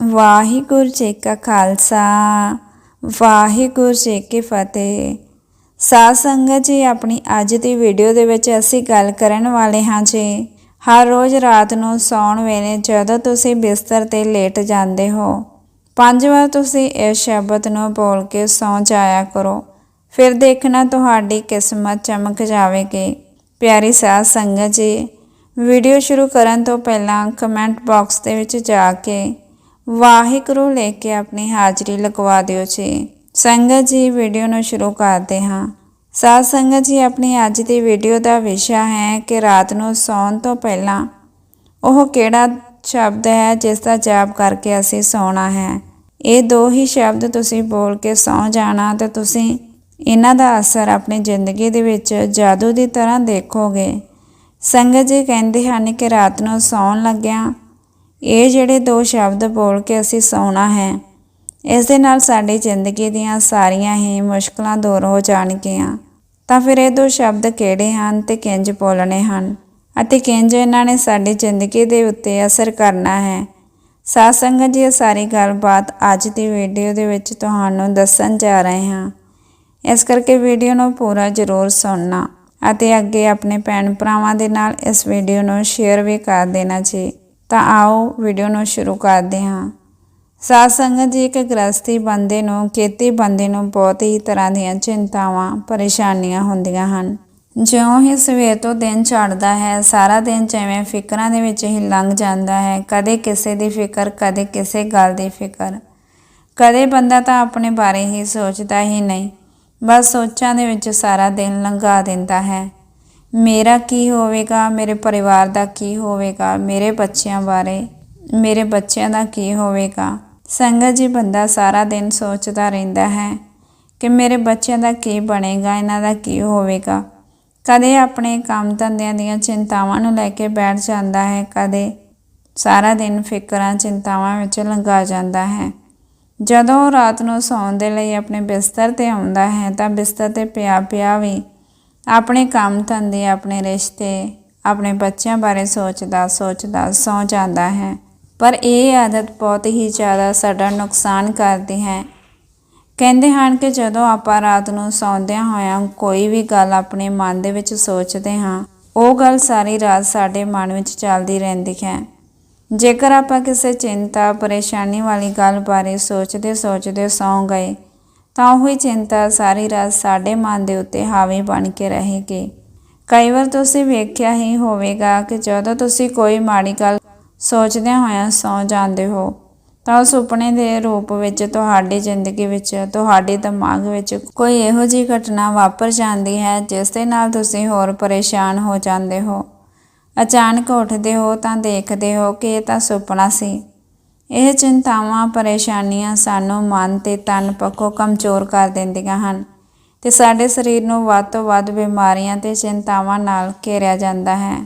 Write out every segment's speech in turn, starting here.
ਵਾਹਿਗੁਰੂ ਜੀ ਕਾ ਖਾਲਸਾ, ਵਾਹਿਗੁਰੂ ਜੀ ਕੀ ਫਤਿਹ। ਸਾਧ ਸੰਗਤ ਜੀ, ਆਪਣੀ ਅੱਜ ਦੀ ਵੀਡੀਓ ਦੇ ਵਿੱਚ ਅਸੀਂ ਗੱਲ ਕਰਨ ਵਾਲੇ ਹਾਂ ਜੀ। ਹਰ ਰੋਜ਼ ਰਾਤ ਨੂੰ ਸੌਣ ਵੇਲੇ ਜਦੋਂ ਤੁਸੀਂ ਬਿਸਤਰ ਤੇ ਲੇਟ ਜਾਂਦੇ ਹੋ, ਪੰਜ ਵਾਰ ਤੁਸੀਂ ਇਸ ਸ਼ਬਦ ਨੂੰ ਬੋਲ ਕੇ ਸੌਂ ਜਾਇਆ ਕਰੋ। ਫਿਰ ਦੇਖਣਾ ਤੁਹਾਡੀ ਕਿਸਮਤ ਚਮਕ ਜਾਵੇਗੀ। ਪਿਆਰੀ ਸਾਧ ਸੰਗਤ ਜੀ ਵੀਡੀਓ ਸ਼ੁਰੂ ਕਰਨ ਤੋਂ ਪਹਿਲਾਂ ਕਮੈਂਟ ਬਾਕਸ ਦੇ ਵਿੱਚ ਜਾ ਕੇ ਵਾਹਿਗੁਰੂ ਲੈ ਕੇ ਆਪਣੀ ਹਾਜ਼ਰੀ ਲਗਵਾ ਦਿਓ ਜੀ। ਸੰਗਤ ਜੀ, ਵੀਡੀਓ ਨੂੰ ਸ਼ੁਰੂ ਕਰਦੇ ਹਾਂ। ਸਾਧ ਸੰਗਤ ਜੀ, ਆਪਣੀ ਅੱਜ ਦੀ ਵੀਡੀਓ ਦਾ ਵਿਸ਼ਾ ਹੈ ਕਿ ਰਾਤ ਨੂੰ ਸੌਣ ਤੋਂ ਪਹਿਲਾਂ ਉਹ ਕਿਹੜਾ ਸ਼ਬਦ ਹੈ ਜਿਸ ਦਾ ਜਾਪ ਕਰਕੇ ਅਸੀਂ ਸੌਣਾ ਹੈ। ਇਹ ਦੋ ਹੀ ਸ਼ਬਦ ਤੁਸੀਂ ਬੋਲ ਕੇ ਸੌ ਜਾਣਾ ਤੇ ਤੁਸੀਂ ਇਹਨਾਂ ਦਾ ਅਸਰ ਆਪਣੀ ਜ਼ਿੰਦਗੀ ਦੇ ਵਿੱਚ ਜਾਦੂ ਦੀ ਤਰ੍ਹਾਂ ਦੇਖੋਗੇ। ਸੰਗਤ ਜੀ ਕਹਿੰਦੇ ਹਨ ਕਿ ਰਾਤ ਨੂੰ ਸੌਣ ਲੱਗਿਆਂ ਇਹ ਜਿਹੜੇ ਦੋ ਸ਼ਬਦ ਬੋਲ ਕੇ ਅਸੀਂ ਸੌਣਾ ਹੈ, ਇਸ ਦੇ ਨਾਲ ਸਾਡੀ ਜ਼ਿੰਦਗੀ ਦੀਆਂ ਸਾਰੀਆਂ ਹੀ ਮੁਸ਼ਕਲਾਂ ਦੂਰ ਹੋ ਜਾਣਗੀਆਂ। ਤਾਂ ਫਿਰ ਇਹ ਦੋ ਸ਼ਬਦ ਕਿਹੜੇ ਹਨ ਤੇ ਕਿੰਜ ਬੋਲਣੇ ਹਨ? ਅਤੇ ਕਿੰਜ ਇਹਨਾਂ ਨੇ ਸਾਡੀ ਜ਼ਿੰਦਗੀ ਦੇ ਉੱਤੇ ਅਸਰ ਕਰਨਾ ਹੈ? ਸਾਧ ਸੰਗਤ ਜੀ, ਇਹ ਸਾਰੀ ਗੱਲਬਾਤ ਅੱਜ ਦੀ ਵੀਡੀਓ ਦੇ ਵਿੱਚ ਤੁਹਾਨੂੰ ਦੱਸਣ ਜਾ ਰਹੇ ਹਾਂ। ਇਸ ਕਰਕੇ ਵੀਡੀਓ ਨੂੰ ਪੂਰਾ ਜ਼ਰੂਰ ਸੁਣਨਾ ਅਤੇ ਅੱਗੇ ਆਪਣੇ ਭੈਣ ਭਰਾਵਾਂ ਦੇ ਨਾਲ ਇਸ ਵੀਡੀਓ ਨੂੰ ਸ਼ੇਅਰ ਵੀ ਕਰ ਦੇਣਾ ਜੀ। ਤਾਂ ਆਓ ਵੀਡੀਓ ਨੂੰ ਸ਼ੁਰੂ ਕਰਦੇ ਹਾਂ। ਸਾਧ ਸੰਗਤ ਜੀ, ਇੱਕ ਗ੍ਰਸਤੀ ਬੰਦੇ ਨੂੰ, ਖੇਤੀ ਬੰਦੇ ਨੂੰ ਬਹੁਤ ਹੀ ਤਰ੍ਹਾਂ ਦੀਆਂ ਚਿੰਤਾਵਾਂ, ਪਰੇਸ਼ਾਨੀਆਂ ਹੁੰਦੀਆਂ ਹਨ। ਜਿਉਂ ਹੀ ਸਵੇਰ ਤੋਂ ਦਿਨ ਚੜ੍ਹਦਾ ਹੈ, ਸਾਰਾ ਦਿਨ ਜਿਵੇਂ ਫਿਕਰਾਂ ਦੇ ਵਿੱਚ ਹੀ ਲੰਘ ਜਾਂਦਾ ਹੈ, ਕਦੇ ਕਿਸੇ ਦੀ ਫਿਕਰ, ਕਦੇ ਕਿਸੇ ਗੱਲ ਦੀ ਫਿਕਰ। ਕਦੇ ਬੰਦਾ ਤਾਂ ਆਪਣੇ ਬਾਰੇ ਹੀ ਸੋਚਦਾ ਹੀ ਨਹੀਂ, ਬਸ ਸੋਚਾਂ ਦੇ ਵਿੱਚ ਸਾਰਾ ਦਿਨ ਲੰਘਾ ਦਿੰਦਾ ਹੈ। ਮੇਰਾ ਕੀ ਹੋਵੇਗਾ? ਮੇਰੇ ਪਰਿਵਾਰ ਦਾ ਕੀ ਹੋਵੇਗਾ? ਮੇਰੇ ਬੱਚਿਆਂ ਬਾਰੇ, ਮੇਰੇ ਬੱਚਿਆਂ ਦਾ ਕੀ ਹੋਵੇਗਾ? ਸੰਗਤ ਜੀ ਬੰਦਾ ਸਾਰਾ ਦਿਨ ਸੋਚਦਾ ਰਹਿੰਦਾ ਹੈ ਕਿ ਮੇਰੇ ਬੱਚਿਆਂ ਦਾ ਕੀ ਬਣੇਗਾ, ਇਹਨਾਂ ਦਾ ਕੀ ਹੋਵੇਗਾ। ਕਦੇ ਆਪਣੇ ਕੰਮ ਧੰਦਿਆਂ ਦੀਆਂ ਚਿੰਤਾਵਾਂ ਨੂੰ ਲੈ ਕੇ ਬੈਠ ਜਾਂਦਾ ਹੈ, ਕਦੇ ਸਾਰਾ ਦਿਨ ਫਿਕਰਾਂ, ਚਿੰਤਾਵਾਂ ਵਿੱਚ ਲੰਘਾ ਜਾਂਦਾ ਹੈ। ਜਦੋਂ ਰਾਤ ਨੂੰ ਸੌਣ ਦੇ ਲਈ ਆਪਣੇ ਬਿਸਤਰ ਤੇ ਆਉਂਦਾ ਹੈ, ਤਾਂ ਬਿਸਤਰ ਤੇ ਪਿਆ ਪਿਆ ਵੀ ਆਪਣੇ ਕੰਮ ਧੰਦੇ, ਆਪਣੇ ਰਿਸ਼ਤੇ, ਆਪਣੇ ਬੱਚਿਆਂ ਬਾਰੇ ਸੋਚਦਾ ਸੋਚਦਾ, ਸੌ ਜਾਂਦਾ ਹੈ। ਪਰ ਇਹ ਆਦਤ ਬਹੁਤ ਹੀ ਜ਼ਿਆਦਾ ਸਾਡਾ ਨੁਕਸਾਨ ਕਰਦੀ ਹੈ। ਕਹਿੰਦੇ ਹਨ ਕਿ ਜਦੋਂ ਆਪਾਂ ਰਾਤ ਨੂੰ ਸੌਂਦਿਆਂ ਹੋਇਆਂ ਕੋਈ ਵੀ ਗੱਲ ਆਪਣੇ ਮਨ ਦੇ ਵਿੱਚ ਸੋਚਦੇ ਹਾਂ, ਉਹ ਗੱਲ ਸਾਰੀ ਰਾਤ ਸਾਡੇ ਮਨ ਵਿੱਚ ਚੱਲਦੀ ਰਹਿੰਦੀ ਹੈ। ਜੇਕਰ ਆਪਾਂ ਕਿਸੇ ਚਿੰਤਾ, ਪਰੇਸ਼ਾਨੀ ਵਾਲੀ ਗੱਲ ਬਾਰੇ ਸੋਚਦੇ ਸੋਚਦੇ ਸੌਂ ਗਏ ਤਾਂ ਉਹੀ ਚਿੰਤਾ ਸਾਰੀ ਰਾਤ ਸਾਡੇ ਮਨ ਦੇ ਉੱਤੇ ਹਾਵੀ ਬਣ ਕੇ ਰਹੇਗੀ। ਕਈ ਵਾਰ ਤੁਸੀਂ ਵੇਖਿਆ ਹੀ ਹੋਵੇਗਾ ਕਿ ਜਦੋਂ ਤੁਸੀਂ ਕੋਈ ਮਾੜੀ ਗੱਲ ਸੋਚਦਿਆਂ ਹੋਇਆਂ ਸੌਂ ਜਾਂਦੇ ਹੋ, ਤਾਂ ਉਹ ਸੁਪਨੇ ਦੇ ਰੂਪ ਵਿੱਚ ਤੁਹਾਡੀ ਜ਼ਿੰਦਗੀ ਵਿੱਚ, ਤੁਹਾਡੇ ਦਿਮਾਗ ਵਿੱਚ ਕੋਈ ਇਹੋ ਜਿਹੀ ਘਟਨਾ ਵਾਪਰ ਜਾਂਦੀ ਹੈ ਜਿਸ ਦੇ ਨਾਲ ਤੁਸੀਂ ਹੋਰ ਪਰੇਸ਼ਾਨ ਹੋ ਜਾਂਦੇ ਹੋ। ਅਚਾਨਕ ਉੱਠਦੇ ਹੋ ਤਾਂ ਦੇਖਦੇ ਹੋ ਕਿ ਇਹ ਤਾਂ ਸੁਪਨਾ ਸੀ। ਇਹ ਚਿੰਤਾਵਾਂ, ਪਰੇਸ਼ਾਨੀਆਂ ਸਾਨੂੰ ਮਨ ਤੇ ਤਨ ਪੱਖੋਂ ਕਮਜ਼ੋਰ ਕਰ ਦਿੰਦੀਆਂ ਹਨ ਤੇ ਸਾਡੇ ਸਰੀਰ ਨੂੰ ਵੱਧ ਤੋਂ ਵੱਧ ਬਿਮਾਰੀਆਂ ਤੇ ਚਿੰਤਾਵਾਂ ਨਾਲ ਘੇਰਿਆ ਜਾਂਦਾ ਹੈ।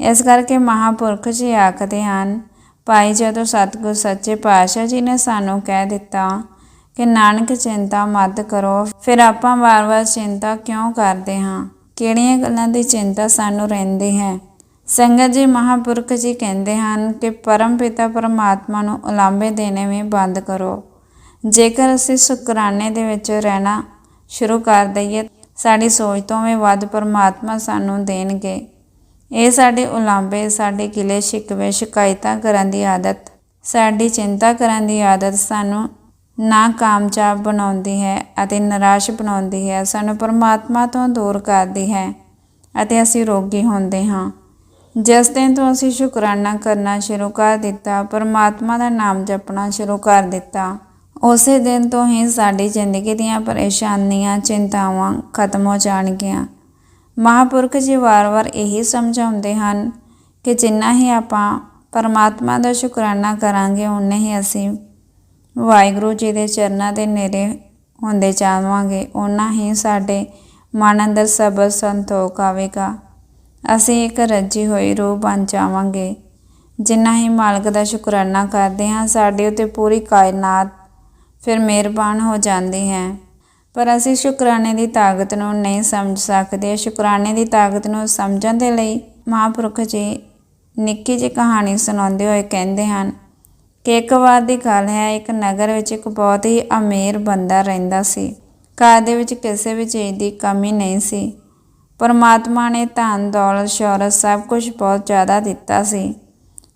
ਇਸ ਕਰਕੇ ਮਹਾਪੁਰਖ ਜੀ ਆਖਦੇ ਹਨ, ਭਾਈ, ਜਦੋਂ ਸਤਿਗੁਰ ਸੱਚੇ ਪਾਤਸ਼ਾਹ ਜੀ ਨੇ ਸਾਨੂੰ ਕਹਿ ਦਿੱਤਾ ਕਿ ਨਾਨਕ ਚਿੰਤਾ ਮਤ ਕਰੋ, ਫਿਰ ਆਪਾਂ ਵਾਰ-ਵਾਰ ਚਿੰਤਾ ਕਿਉਂ ਕਰਦੇ ਹਾਂ? ਕਿਹੜੀਆਂ ਗੱਲਾਂ ਦੀ ਚਿੰਤਾ ਸਾਨੂੰ ਰਹਿੰਦੀ ਹੈ? ਸੰਗਤ ਜੀ ਮਹਾਪੁਰਖ ਜੀ ਕਹਿੰਦੇ ਹਨ ਕਿ ਪਰਮ ਪਿਤਾ ਪਰਮਾਤਮਾ ਨੂੰ ਉਲਾਂਭੇ ਦੇਣੇ ਵੀ ਬੰਦ ਕਰੋ। ਜੇਕਰ ਅਸੀਂ ਸ਼ੁਕਰਾਨੇ ਦੇ ਵਿੱਚ ਰਹਿਣਾ ਸ਼ੁਰੂ ਕਰ ਦਈਏ, ਸਾਡੀ ਸੋਚ ਤੋਂ ਵੀ ਵੱਧ ਪਰਮਾਤਮਾ ਸਾਨੂੰ ਦੇਣਗੇ। ਇਹ ਸਾਡੇ ਉਲਾਂਭੇ, ਸਾਡੇ ਕਿਲੇ ਸ਼ਿਕਵੇ, ਸ਼ਿਕਾਇਤਾਂ ਕਰਨ ਦੀ ਆਦਤ, ਸਾਡੀ ਚਿੰਤਾ ਕਰਨ ਦੀ ਆਦਤ ਸਾਨੂੰ ਨਾ ਕਾਮਯਾਬ ਬਣਾਉਂਦੀ ਹੈ ਅਤੇ ਨਿਰਾਸ਼ ਬਣਾਉਂਦੀ ਹੈ, ਸਾਨੂੰ ਪਰਮਾਤਮਾ ਤੋਂ ਦੂਰ ਕਰਦੀ ਹੈ ਅਤੇ ਅਸੀਂ ਰੋਗੀ ਹੁੰਦੇ ਹਾਂ। ਜਿਸ ਦਿਨ ਤੋਂ ਅਸੀਂ ਸ਼ੁਕਰਾਨਾ ਕਰਨਾ ਸ਼ੁਰੂ ਕਰ ਦਿੱਤਾ, ਪਰਮਾਤਮਾ ਦਾ ਨਾਮ ਜਪਣਾ ਸ਼ੁਰੂ ਕਰ ਦਿੱਤਾ। ਉਸੇ ਦਿਨ ਤੋਂ ਹੀ ਸਾਡੀ ਜ਼ਿੰਦਗੀ ਦੀਆਂ ਪਰੇਸ਼ਾਨੀਆਂ, ਚਿੰਤਾਵਾਂ ਖਤਮ ਹੋ ਜਾਣਗੀਆਂ। ਮਹਾਪੁਰਖ ਜੀ ਵਾਰ-ਵਾਰ ਇਹੀ ਸਮਝਾਉਂਦੇ ਹਨ ਕਿ ਜਿੰਨਾ ਹੀ ਆਪਾਂ ਪਰਮਾਤਮਾ ਦਾ ਸ਼ੁਕਰਾਨਾ ਕਰਾਂਗੇ ਉਨੇ ਹੀ ਅਸੀਂ ਵਾਹਿਗੁਰੂ ਜੀ ਦੇ ਚਰਨਾਂ ਦੇ ਨੇੜੇ ਹੁੰਦੇ ਜਾਵਾਂਗੇ। ਉਨਾ ਹੀ ਸਾਡੇ ਮਨ ਅੰਦਰ ਸਬਰ ਸੰਤੋਖ ਆਵੇਗਾ। ਅਸੀਂ ਇੱਕ ਰੱਜੀ ਹੋਈ ਰੂਹ ਬਣ ਜਾਵਾਂਗੇ। ਜਿੰਨਾ ਹੀ ਮਾਲਕ ਦਾ ਸ਼ੁਕਰਾਨਾ ਕਰਦੇ ਹਾਂ, ਸਾਡੇ ਉਤੇ ਪੂਰੀ ਕਾਇਨਾਤ ਫਿਰ ਮਿਹਰਬਾਨ ਹੋ ਜਾਂਦੀ ਹੈ। ਪਰ ਅਸੀਂ ਸ਼ੁਕਰਾਨੇ ਦੀ ਤਾਕਤ ਨੂੰ ਨਹੀਂ ਸਮਝ ਸਕਦੇ। ਸ਼ੁਕਰਾਨੇ ਦੀ ਤਾਕਤ ਨੂੰ ਸਮਝਣ ਦੇ ਲਈ ਮਹਾਂਪੁਰਖ ਜੀ ਨਿੱਕੀ ਜਿਹੀ ਕਹਾਣੀ ਸੁਣਾਉਂਦੇ ਹੋਏ ਕਹਿੰਦੇ ਹਨ ਕਿ ਇੱਕ ਵਾਰ ਦੀ ਗੱਲ ਹੈ, ਇੱਕ ਨਗਰ ਵਿੱਚ ਇੱਕ ਬਹੁਤ ਹੀ ਅਮੀਰ ਬੰਦਾ ਰਹਿੰਦਾ ਸੀ। ਘਰ ਦੇ ਵਿੱਚ ਕਿਸੇ ਵੀ ਚੀਜ਼ ਦੀ ਕਮੀ ਨਹੀਂ ਸੀ। ਪਰਮਾਤਮਾ ਨੇ ਧਨ, ਦੌਲਤ, ਸ਼ੌਹਰਤ ਸਭ ਕੁਝ ਬਹੁਤ ਜ਼ਿਆਦਾ ਦਿੱਤਾ ਸੀ।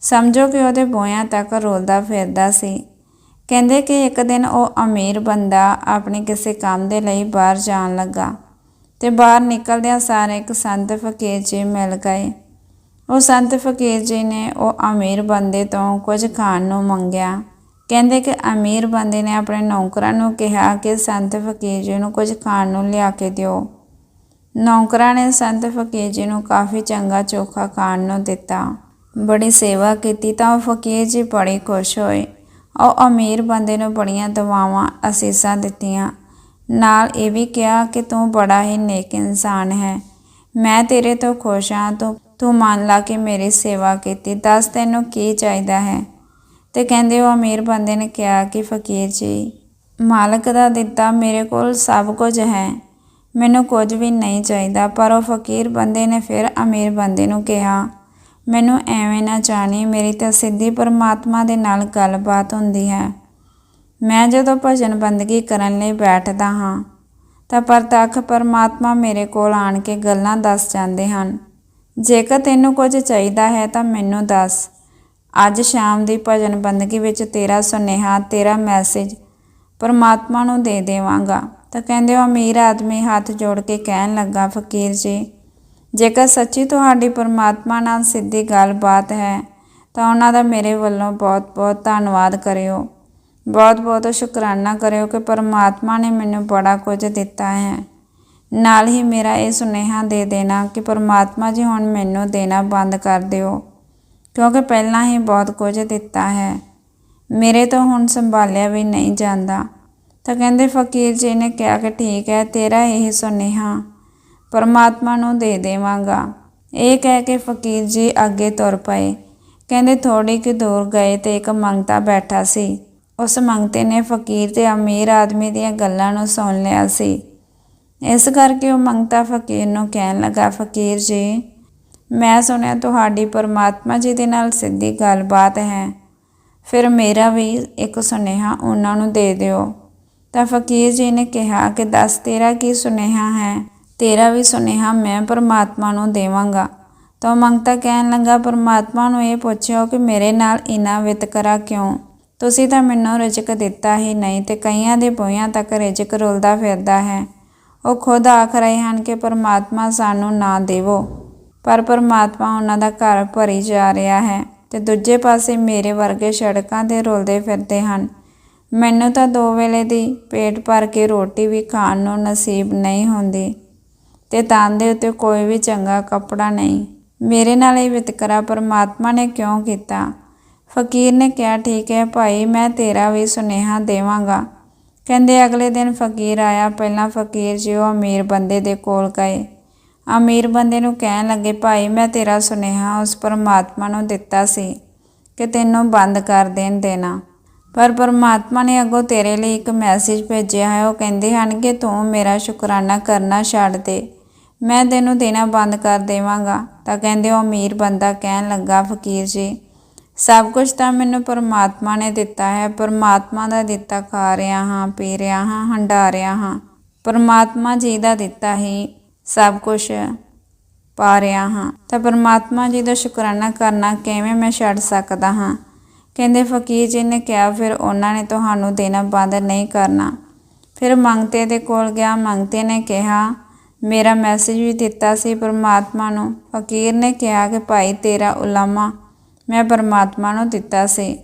ਸਮਝੋ ਕਿ ਉਹਦੇ ਬੋਇਆਂ ਤੱਕ ਰੋਲਦਾ ਫਿਰਦਾ ਸੀ। ਕਹਿੰਦੇ ਕਿ ਇੱਕ ਦਿਨ ਉਹ ਅਮੀਰ ਬੰਦਾ ਆਪਣੇ ਕਿਸੇ ਕੰਮ ਦੇ ਲਈ ਬਾਹਰ ਜਾਣ ਲੱਗਾ ਤੇ ਬਾਹਰ ਨਿਕਲਦਿਆਂ ਸਾਰੇ ਇੱਕ ਸੰਤ ਫਕੀਰ ਜੀ ਮਿਲ ਗਏ। ਉਹ ਸੰਤ ਫਕੀਰ ਜੀ ਨੇ ਉਹ ਅਮੀਰ ਬੰਦੇ ਤੋਂ ਕੁਝ ਖਾਣ ਨੂੰ ਮੰਗਿਆ। ਕਹਿੰਦੇ ਕਿ ਅਮੀਰ ਬੰਦੇ ਨੇ ਆਪਣੇ ਨੌਕਰਾਂ ਨੂੰ ਕਿਹਾ ਕਿ ਸੰਤ ਫਕੀਰ ਜੀ ਨੂੰ ਕੁਝ ਖਾਣ ਨੂੰ ਲਿਆ ਕੇ ਦਿਓ। ਨੌਕਰਾਂ ਨੇ ਸੰਤ ਫਕੀਰ ਜੀ ਨੂੰ ਕਾਫੀ ਚੰਗਾ ਚੋਖਾ ਖਾਣ ਨੂੰ ਦਿੱਤਾ। ਬੜੀ ਸੇਵਾ ਕੀਤੀ ਤਾਂ ਉਹ ਫਕੀਰ ਜੀ ਬੜੇ ਖੁਸ਼ ਹੋਏ। ਉਹ ਅਮੀਰ ਬੰਦੇ ਨੂੰ ਬੜੀਆਂ ਦਵਾਵਾਂ ਅਸੀਸਾਂ ਦਿੱਤੀਆਂ। ਨਾਲ ਇਹ ਵੀ ਕਿਹਾ ਕਿ ਤੂੰ ਬੜਾ ਹੀ ਨੇਕ ਇਨਸਾਨ ਹੈ। ਮੈਂ ਤੇਰੇ ਤੋਂ ਖੁਸ਼ ਹਾਂ, ਤੂੰ ਤੂੰ ਮੰਨ ਲਾ ਕਿ ਮੇਰੀ ਸੇਵਾ ਕੀਤੀ, ਦੱਸ ਤੈਨੂੰ ਕੀ ਚਾਹੀਦਾ ਹੈ? ਤੇ ਕਹਿੰਦੇ ਉਹ ਅਮੀਰ ਬੰਦੇ ਨੇ ਕਿਹਾ ਕਿ ਫਕੀਰ ਜੀ, ਮਾਲਕ ਦਾ ਦਿੱਤਾ ਮੇਰੇ ਕੋਲ ਸਭ ਕੁਝ ਹੈ। ਮੈਨੂੰ ਕੁਝ ਵੀ ਨਹੀਂ ਚਾਹੀਦਾ, ਪਰ ਉਹ ਫਕੀਰ ਬੰਦੇ ਨੇ ਫਿਰ ਅਮੀਰ ਬੰਦੇ ਨੂੰ ਕਿਹਾ, ਮੈਨੂੰ ਐਵੇਂ ਨਾ ਜਾਣੀ, ਮੇਰੀ ਤਾਂ ਸਿੱਧੀ ਪਰਮਾਤਮਾ ਦੇ ਨਾਲ ਗੱਲਬਾਤ ਹੁੰਦੀ ਹੈ। ਮੈਂ ਜਦੋਂ ਭਜਨ ਬੰਦਗੀ ਕਰਨ ਲਈ ਬੈਠਦਾ ਹਾਂ, ਤਾਂ ਪ੍ਰਤੱਖ ਪਰਮਾਤਮਾ ਮੇਰੇ ਕੋਲ ਆਣ ਕੇ ਗੱਲਾਂ ਦੱਸ ਜਾਂਦੇ ਹਨ। ਜੇਕਰ ਤੈਨੂੰ ਕੁਝ ਚਾਹੀਦਾ ਹੈ ਤਾਂ ਮੈਨੂੰ ਦੱਸ। ਅੱਜ ਸ਼ਾਮ ਦੀ ਭਜਨ ਬੰਦਗੀ ਵਿੱਚ ਤੇਰਾ ਸੁਨੇਹਾ, ਤੇਰਾ ਮੈਸੇਜ ਪਰਮਾਤਮਾ ਨੂੰ ਦੇ ਦੇਵਾਂਗਾ। ਤਾਂ ਕਹਿੰਦੇ ਉਹ ਅਮੀਰ ਆਦਮੀ ਹੱਥ ਜੋੜ ਕੇ ਕਹਿਣ ਲੱਗਾ, ਫਕੀਰ ਜੀ, ਜੇਕਰ ਸੱਚੀ ਤੁਹਾਡੀ ਪਰਮਾਤਮਾ ਨਾਲ ਸਿੱਧੀ ਗੱਲਬਾਤ ਹੈ, ਤਾਂ ਉਹਨਾਂ ਦਾ ਮੇਰੇ ਵੱਲੋਂ ਬਹੁਤ-ਬਹੁਤ ਧੰਨਵਾਦ ਕਰਿਓ। ਬਹੁਤ-ਬਹੁਤ ਸ਼ੁਕਰਾਨਾ ਕਰਿਓ ਕਿ ਪਰਮਾਤਮਾ ਨੇ ਮੈਨੂੰ ਬੜਾ ਕੁਝ ਦਿੱਤਾ ਹੈ। ਨਾਲ ਹੀ ਮੇਰਾ ਇਹ ਸੁਨੇਹਾ ਦੇ ਦੇਣਾ ਕਿ ਪਰਮਾਤਮਾ ਜੀ ਹੁਣ ਮੈਨੂੰ ਦੇਣਾ ਬੰਦ ਕਰ ਦਿਓ, ਕਿਉਂਕਿ ਪਹਿਲਾਂ ਹੀ ਬਹੁਤ ਕੁਝ ਦਿੱਤਾ ਹੈ। ਮੇਰੇ ਤੋਂ ਹੁਣ ਸੰਭਾਲਿਆ ਵੀ ਨਹੀਂ ਜਾਂਦਾ। ਤਾਂ ਕਹਿੰਦੇ ਫਕੀਰ ਜੀ ਨੇ ਕਿਹਾ ਕਿ ਠੀਕ ਹੈ, ਤੇਰਾ ਇਹ ਸੁਨੇਹਾ ਪਰਮਾਤਮਾ ਨੂੰ ਦੇ ਦੇਵਾਂਗਾ। ਇਹ ਕਹਿ ਕੇ ਫਕੀਰ ਜੀ ਅੱਗੇ ਤੁਰ ਪਏ। ਕਹਿੰਦੇ ਥੋੜੀ ਕਿ ਦੂਰ ਗਏ ਤੇ ਇੱਕ ਮੰਗਤਾ ਬੈਠਾ ਸੀ। ਉਸ ਮੰਗਤੇ ਨੇ ਫਕੀਰ ਤੇ ਅਮੀਰ ਆਦਮੀ ਦੀਆਂ ਗੱਲਾਂ ਨੂੰ ਸੁਣ ਲਿਆ ਸੀ। ਇਸ ਕਰਕੇ ਉਹ ਮੰਗਤਾ ਫਕੀਰ ਨੂੰ ਕਹਿਣ ਲੱਗਾ, ਫਕੀਰ ਜੀ, ਮੈਂ ਸੁਣਿਆ ਤੁਹਾਡੀ ਪਰਮਾਤਮਾ ਜੀ ਦੇ ਨਾਲ ਸਿੱਧੀ ਗੱਲਬਾਤ ਹੈ। ਫਿਰ ਮੇਰਾ ਵੀ ਇੱਕ ਸੁਨੇਹਾ ਉਹਨਾਂ ਨੂੰ ਦੇ ਦਿਓ। ਤਾਂ ਫਕੀਰ ਜੀ ਨੇ ਕਿਹਾ ਕਿ ਦੱਸ, ਤੇਰਾ ਕੀ ਸੁਨੇਹਾ ਹੈ? ਤੇਰਾ ਵੀ ਸੁਨੇਹਾ ਮੈਂ ਪਰਮਾਤਮਾ ਨੂੰ ਦੇਵਾਂਗਾ। ਤਾਂ ਮੰਗਤਾ ਕਹਿਣ ਲੱਗਾ, ਪਰਮਾਤਮਾ ਨੂੰ ਇਹ ਪੁੱਛਿਓ ਕਿ ਮੇਰੇ ਨਾਲ ਇਨਾ ਵਿਤਕਰਾ ਕਿਉਂ? ਤੁਸੀਂ ਤਾਂ ਮੈਨੂੰ ਰਿਜਕ ਦਿੱਤਾ ਹੀ ਨਹੀਂ ਤੇ ਕਈਆਂ ਦੇ ਬੋਇਆਂ ਤੱਕ ਰਿਜਕ ਰੁਲਦਾ ਫਿਰਦਾ ਹੈ। ਉਹ ਖੁਦ ਆਖ ਰਹੇ ਹਨ ਕਿ ਪਰਮਾਤਮਾ ਸਾਨੂੰ ਨਾ ਦੇਵੋ, ਪਰ ਪਰਮਾਤਮਾ ਉਹਨਾਂ ਦਾ ਘਰ ਭਰੀ ਜਾ ਰਿਹਾ ਹੈ ਤੇ ਦੂਜੇ ਪਾਸੇ ਮੇਰੇ ਵਰਗੇ ਸੜਕਾਂ ਤੇ ਰੁਲਦੇ ਫਿਰਦੇ ਹਨ। ਮੈਨੂੰ ਤਾਂ ਦੋ ਵੇਲੇ ਦੀ ਪੇਟ ਭਰ ਕੇ ਰੋਟੀ ਵੀ ਖਾਣ ਨੂੰ ਨਸੀਬ ਨਹੀਂ ਹੁੰਦੀ ਤੇ ਤਨ ਦੇ ਉੱਤੇ ਕੋਈ ਵੀ ਚੰਗਾ ਕੱਪੜਾ ਨਹੀਂ। ਮੇਰੇ ਨਾਲ ਇਹ ਵਿਤਕਰਾ ਪਰਮਾਤਮਾ ਨੇ ਕਿਉਂ ਕੀਤਾ? ਫਕੀਰ ਨੇ ਕਿਹਾ, ਠੀਕ ਹੈ ਭਾਈ, ਮੈਂ ਤੇਰਾ ਵੀ ਸੁਨੇਹਾ ਦੇਵਾਂਗਾ। ਕਹਿੰਦੇ, ਅਗਲੇ ਦਿਨ ਫਕੀਰ ਆਇਆ। ਪਹਿਲਾਂ ਫਕੀਰ ਜੀ ਉਹ ਅਮੀਰ ਬੰਦੇ ਦੇ ਕੋਲ ਗਏ। ਅਮੀਰ ਬੰਦੇ ਨੂੰ ਕਹਿਣ ਲੱਗੇ, ਭਾਈ, ਮੈਂ ਤੇਰਾ ਸੁਨੇਹਾ ਉਸ ਪਰਮਾਤਮਾ ਨੂੰ ਦਿੱਤਾ ਸੀ ਕਿ ਤੈਨੂੰ ਬੰਦ ਕਰ ਦੇਣ ਦੇਣਾ। ਪਰ ਪਰਮਾਤਮਾ ਨੇ ਅੱਗੋਂ ਤੇਰੇ ਲਈ ਇੱਕ ਮੈਸੇਜ ਭੇਜਿਆ ਹੈ। ਉਹ ਕਹਿੰਦੇ ਹਨ ਕਿ ਤੂੰ ਮੇਰਾ ਸ਼ੁਕਰਾਨਾ ਕਰਨਾ ਛੱਡ ਦੇ। ਮੈਂ ਤੈਨੂੰ ਦੇਣਾ ਬੰਦ ਕਰ ਦੇਵਾਂਗਾ। ਤਾਂ ਕਹਿੰਦੇ ਉਹ ਅਮੀਰ ਬੰਦਾ ਕਹਿਣ ਲੱਗਾ, ਫਕੀਰ ਜੀ, ਸਭ ਕੁਝ ਤਾਂ ਮੈਨੂੰ ਪਰਮਾਤਮਾ ਨੇ ਦਿੱਤਾ ਹੈ। ਪਰਮਾਤਮਾ ਦਾ ਦਿੱਤਾ ਖਾ ਰਿਹਾ ਹਾਂ, ਪੀ ਰਿਹਾ ਹਾਂ, ਹੰਡਾ ਰਿਹਾ ਹਾਂ। ਪਰਮਾਤਮਾ ਜੀ ਦਾ ਦਿੱਤਾ ਹੀ ਸਭ ਕੁਝ ਪਾ ਰਿਹਾ ਹਾਂ। ਤਾਂ ਪਰਮਾਤਮਾ ਜੀ ਦਾ ਸ਼ੁਕਰਾਨਾ ਕਰਨਾ ਕਿਵੇਂ ਮੈਂ ਛੱਡ ਸਕਦਾ ਹਾਂ? ਕਹਿੰਦੇ, ਫਕੀਰ ਜੀ ਨੇ ਕਿਹਾ, ਫਿਰ ਉਹਨਾਂ ਨੇ ਤੁਹਾਨੂੰ ਦੇਣਾ ਬੰਦ ਨਹੀਂ ਕਰਨਾ। ਫਿਰ ਮੰਗਤੇ ਦੇ ਕੋਲ ਗਿਆ। ਮੰਗਤੇ ਨੇ ਕਿਹਾ, ਮੇਰਾ ਮੈਸੇਜ ਵੀ ਦਿੱਤਾ ਸੀ ਪਰਮਾਤਮਾ ਨੂੰ। ਫਕੀਰ ਨੇ ਕਿਹਾ ਕਿ, ਭਾਈ, ਤੇਰਾ ਉਲਾਮਾ ਮੈਂ ਪਰਮਾਤਮਾ ਨੂੰ ਦਿੱਤਾ ਸੀ।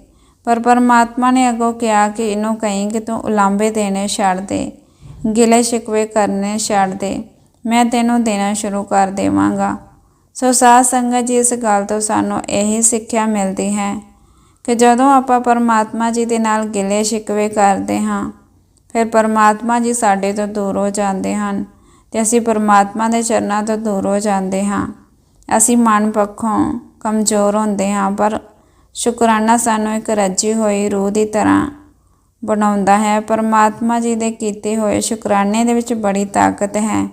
ਪਰ ਪਰਮਾਤਮਾ ਨੇ ਅੱਗੋਂ ਕਿਹਾ ਕਿ ਇਹਨੂੰ ਕਹੀਂ ਕਿ ਤੂੰ ਉਲਾਂਬੇ ਦੇਣੇ ਛੱਡ ਦੇ, ਗਿਲੇ ਸ਼ਿਕਵੇ ਕਰਨੇ ਛੱਡ ਦੇ। ਮੈਂ ਤੈਨੂੰ ਦੇਣਾ ਸ਼ੁਰੂ ਕਰ ਦੇਵਾਂਗਾ। ਸੋ ਸਾਧ ਸੰਗਤ ਜੀ, ਇਸ ਗੱਲ ਤੋਂ ਸਾਨੂੰ ਇਹੀ ਸਿੱਖਿਆ ਮਿਲਦੀ ਹੈ। ਕਿ ਜਦੋਂ ਆਪਾਂ ਪਰਮਾਤਮਾ ਜੀ ਦੇ ਨਾਲ ਗਿਲੇ ਸ਼ਿਕਵੇ ਕਰਦੇ ਹਾਂ, ਫਿਰ ਪਰਮਾਤਮਾ ਜੀ ਸਾਡੇ ਤੋਂ ਦੂਰ ਹੋ ਜਾਂਦੇ ਹਨ ਤੇ ਅਸੀਂ ਪਰਮਾਤਮਾ ਦੇ ਚਰਨਾਂ ਤੋਂ ਦੂਰ ਹੋ ਜਾਂਦੇ ਹਾਂ। ਅਸੀਂ ਮਨ ਪੱਖੋਂ ਕਮਜ਼ੋਰ ਹੁੰਦੇ ਹਾਂ, ਪਰ ਸ਼ੁਕਰਾਨਾ ਸਾਨੂੰ ਇੱਕ ਰੱਜੀ ਹੋਈ ਰੂਹ ਦੀ ਤਰ੍ਹਾਂ ਬਣਾਉਂਦਾ ਹੈ। ਪਰਮਾਤਮਾ ਜੀ ਦੇ ਕੀਤੇ ਹੋਏ ਸ਼ੁਕਰਾਨੇ ਦੇ ਵਿੱਚ ਬੜੀ ਤਾਕਤ ਹੈ।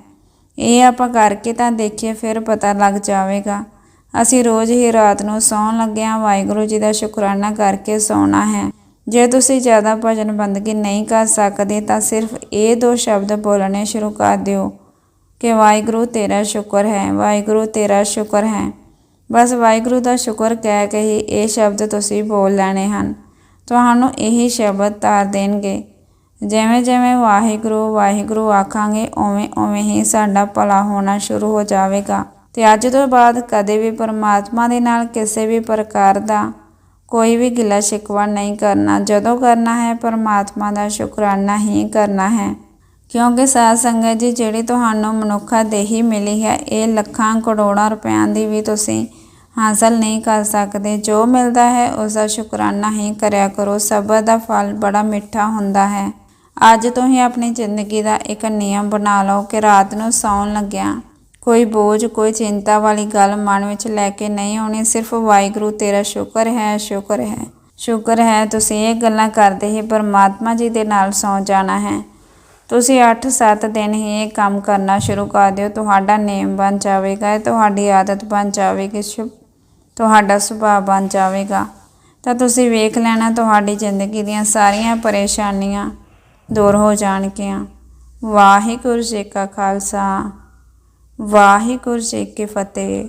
ਇਹ ਆਪਾਂ ਕਰਕੇ ਤਾਂ ਦੇਖੀਏ, ਫਿਰ ਪਤਾ ਲੱਗ ਜਾਵੇਗਾ ਅਸੀਂ ਰੋਜ਼ ਹੀ ਰਾਤ ਨੂੰ ਸੌਣ ਲੱਗਿਆਂ ਵਾਹਿਗੁਰੂ ਜੀ ਦਾ ਸ਼ੁਕਰਾਨਾ ਕਰਕੇ ਸੌਣਾ ਹੈ। ਜੇ ਤੁਸੀਂ ਜ਼ਿਆਦਾ ਭਜਨ ਬੰਦਗੀ ਨਹੀਂ ਕਰ ਸਕਦੇ ਤਾਂ ਸਿਰਫ ਇਹ ਦੋ ਸ਼ਬਦ ਬੋਲਣੇ ਸ਼ੁਰੂ ਕਰ ਦਿਓ ਕਿ ਵਾਹਿਗੁਰੂ ਤੇਰਾ ਸ਼ੁਕਰ ਹੈ, ਵਾਹਿਗੁਰੂ ਤੇਰਾ ਸ਼ੁਕਰ ਹੈ। ਬਸ ਵਾਹਿਗੁਰੂ ਦਾ ਸ਼ੁਕਰ ਕਹਿ ਕੇ ਹੀ ਇਹ ਸ਼ਬਦ ਤੁਸੀਂ ਬੋਲ ਲੈਣੇ ਹਨ। ਤੁਹਾਨੂੰ ਇਹੀ ਸ਼ਬਦ ਤਾਰ ਦੇਣਗੇ। ਜਿਵੇਂ ਜਿਵੇਂ ਵਾਹਿਗੁਰੂ ਵਾਹਿਗੁਰੂ ਆਖਾਂਗੇ ਓਵੇਂ ਓਵੇਂ ਹੀ ਸਾਡਾ ਭਲਾ ਹੋਣਾ ਸ਼ੁਰੂ ਹੋ ਜਾਵੇਗਾ। ਤੇ ਅੱਜ ਤੋਂ ਬਾਅਦ ਕਦੇ ਵੀ ਪਰਮਾਤਮਾ ਦੇ ਨਾਲ ਕਿਸੇ ਵੀ ਪ੍ਰਕਾਰ ਦਾ ਕੋਈ ਵੀ ਗਿਲਾ ਸ਼ਿਕਵਾ ਨਹੀਂ ਕਰਨਾ। ਜਦੋਂ ਕਰਨਾ ਹੈ, ਪਰਮਾਤਮਾ ਦਾ ਸ਼ੁਕਰਾਨਾ ਹੀ ਕਰਨਾ ਹੈ। ਕਿਉਂਕਿ ਸਾਧ ਸੰਗਤ ਜੀ, ਜਿਹੜੀ ਤੁਹਾਨੂੰ ਮਨੁੱਖਾ ਦੇਹੀ ਮਿਲੀ ਹੈ, ਇਹ ਲੱਖਾਂ ਕਰੋੜਾਂ ਰੁਪਇਆਂ ਦੀ ਵੀ ਤੁਸੀਂ ਹਾਸਲ ਨਹੀਂ ਕਰ ਸਕਦੇ। ਜੋ ਮਿਲਦਾ ਹੈ ਉਸ ਦਾ ਸ਼ੁਕਰਾਨਾ ਹੀ ਕਰਿਆ ਕਰੋ। ਸਬਰ ਦਾ ਫਲ ਬੜਾ ਮਿੱਠਾ ਹੁੰਦਾ ਹੈ। ਅੱਜ ਤੋਂ ਹੀ ਆਪਣੀ ਜ਼ਿੰਦਗੀ ਦਾ ਇੱਕ ਨਿਯਮ ਬਣਾ ਲਓ ਕਿ ਰਾਤ ਨੂੰ ਸੌਣ ਲੱਗਿਆ ਕੋਈ ਬੋਝ, ਕੋਈ ਚਿੰਤਾ ਵਾਲੀ ਗੱਲ ਮਨ ਵਿੱਚ ਲੈ ਕੇ ਨਹੀਂ ਆਉਣੀ, ਸਿਰਫ ਵਾਹਿਗੁਰੂ ਤੇਰਾ ਸ਼ੁਕਰ ਹੈ ਸ਼ੁਕਰ ਹੈ। ਸ਼ੁਕਰ ਹੈ, ਤੁਸੀਂ ਇਹ ਗੱਲਾਂ ਕਰਦੇ ਹੀ ਪਰਮਾਤਮਾ ਜੀ ਦੇ ਨਾਲ ਸੌ ਜਾਣਾ ਹੈ। ਤੁਸੀਂ 8-7 ਦਿਨ ਹੀ ਇਹ ਕੰਮ ਕਰਨਾ ਸ਼ੁਰੂ ਕਰ ਦਿਓ, ਤੁਹਾਡਾ ਨੇਮ ਬਣ ਜਾਵੇਗਾ, ਇਹ ਤੁਹਾਡੀ ਆਦਤ ਬਣ ਜਾਵੇਗੀ, ਸ਼ੁਭ, ਤੁਹਾਡਾ ਸੁਭਾਅ ਬਣ ਜਾਵੇਗਾ। ਤਾਂ ਤੁਸੀਂ ਵੇਖ ਲੈਣਾ ਤੁਹਾਡੀ ਜ਼ਿੰਦਗੀ ਦੀਆਂ ਸਾਰੀਆਂ ਪਰੇਸ਼ਾਨੀਆਂ ਦੂਰ ਹੋ ਜਾਣਗੀਆਂ। ਵਾਹਿਗੁਰੂ ਜੀ ਕਾ ਖਾਲਸਾ। ਵਾਹਿਗੁਰੂ ਜੀ ਕੀ ਫਤਿਹ।